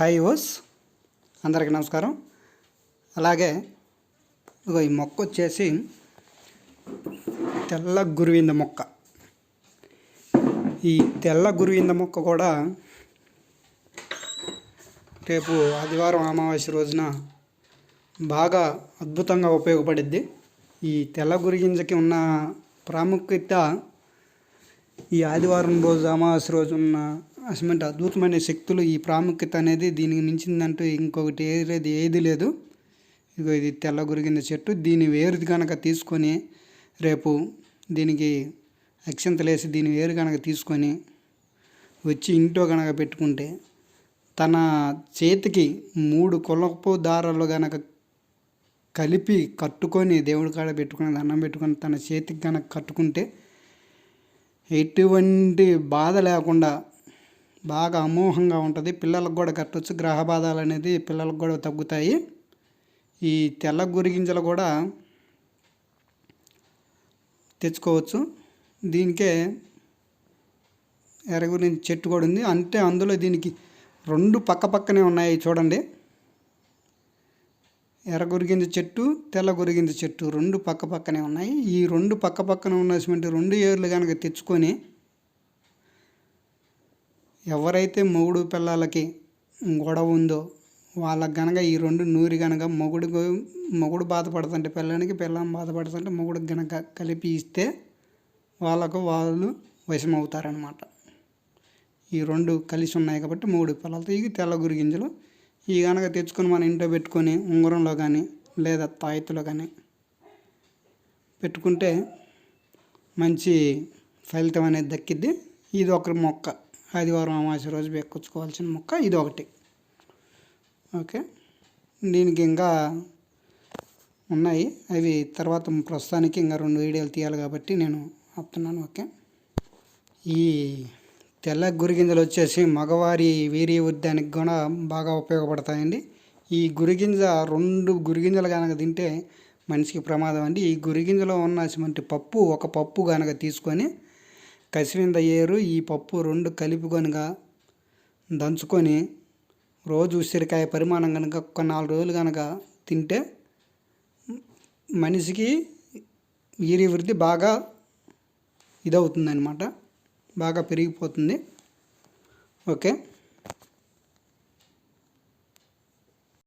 Hi ఓస్ అందరికీ నమస్కారం. అలాగే ఈ మొక్క వచ్చేసి తెల్ల గురువింద మొక్క. ఈ తెల్ల గురువింద మొక్క కూడా రేపు ఆదివారం అమావాస్య రోజున బాగా అద్భుతంగా ఉపయోగపడిద్ది. ఈ తెల్ల గురిగింజకి ఉన్న ప్రాముఖ్యత ఈ ఆదివారం రోజు అమావాస్య రోజు ఉన్న అసమంటి అద్భుతమైన శక్తులు ఈ ప్రాముఖ్యత అనేది దీనికి మించిందంటూ ఇంకొకటి ఏది ఏది లేదు. ఇదిగో ఇది తెల్ల గురిగింద చెట్టు దీని వేరు కనుక తీసుకొని రేపు దీనికి అక్షంతలేసి దీని వేరు కనుక తీసుకొని వచ్చి ఇంట్లో కనుక పెట్టుకుంటే తన చేతికి మూడు కొలపు దారాలు కనుక కలిపి కట్టుకొని దేవుడి కాడ పెట్టుకుని దండం పెట్టుకొని తన చేతికి కనుక కట్టుకుంటే ఎటువంటి బాధ లేకుండా బాగా అమోహంగా ఉంటుంది. పిల్లలకు కూడా కట్టవచ్చు గ్రహ బాధలు అనేది పిల్లలకు కూడా తగ్గుతాయి. ఈ తెల్ల గురిగింజలు కూడా తెచ్చుకోవచ్చు. దీనికే ఎరగురి చెట్టు కూడా ఉంది. అంటే అందులో దీనికి రెండు పక్క పక్కనే ఉన్నాయి చూడండి. ఎర్ర గురిగింజ చెట్టు తెల్ల గురిగింజ చెట్టు రెండు పక్క పక్కనే ఉన్నాయి. ఈ రెండు పక్క పక్కన ఉన్నటువంటి రెండు ఏర్లు కనుక తెచ్చుకొని ఎవరైతే మొగుడు పిల్లలకి గొడవ ఉందో వాళ్ళకి గనక ఈ రెండు నూరి గనక మొగుడు మొగుడు బాధపడుతుంటే పిల్లానికి పిల్లని బాధపడుతుంటే మొగుడు గనక కలిపి ఇస్తే వాళ్ళకు వాళ్ళు వశమవుతారనమాట ఈ రెండు కలిసి ఉన్నాయి కాబట్టి మూడు పిల్లలతో ఇవి తెల్ల గురిగింజలు ఈ కనుక తెచ్చుకొని మన ఇంట్లో పెట్టుకొని ఉంగరంలో కానీ లేదా తాయెత్తులో కానీ పెట్టుకుంటే మంచి ఫలితం అనేది దక్కిద్ది. ఇది ఒక మొక్క. ఆదివారం అమావాస్య రోజు పెట్టుకోవాల్సిన మొక్క ఇది ఒకటి ఓకే? దీనికి ఇంకా ఉన్నాయి. అవి తర్వాత ప్రస్తుతానికి ఇంకా రెండు వీడియోలు తీయాలి కాబట్టి నేను ఆపుతున్నాను. ఓకే? ఈ తెల్ల గురిగింజలు వచ్చేసి మగవారి వీరి వృద్ధానికి కూడా బాగా ఉపయోగపడతాయండి. ఈ గురిగింజ రెండు గురిగింజలు కనుక తింటే మనిషికి ప్రమాదం అండి. ఈ గురిగింజలో ఉన్నటువంటి పప్పు ఒక పప్పు కనుక తీసుకొని కసివింద ఏరు ఈ పప్పు రెండు కలిపి దంచుకొని రోజు ఉసిరికాయ పరిమాణం కనుక ఒక నాలుగు రోజులు కనుక తింటే మనిషికి వీరి వృద్ధి బాగా ఇదవుతుందనమాట బాగా పెరిగిపోతుంది. ఓకే.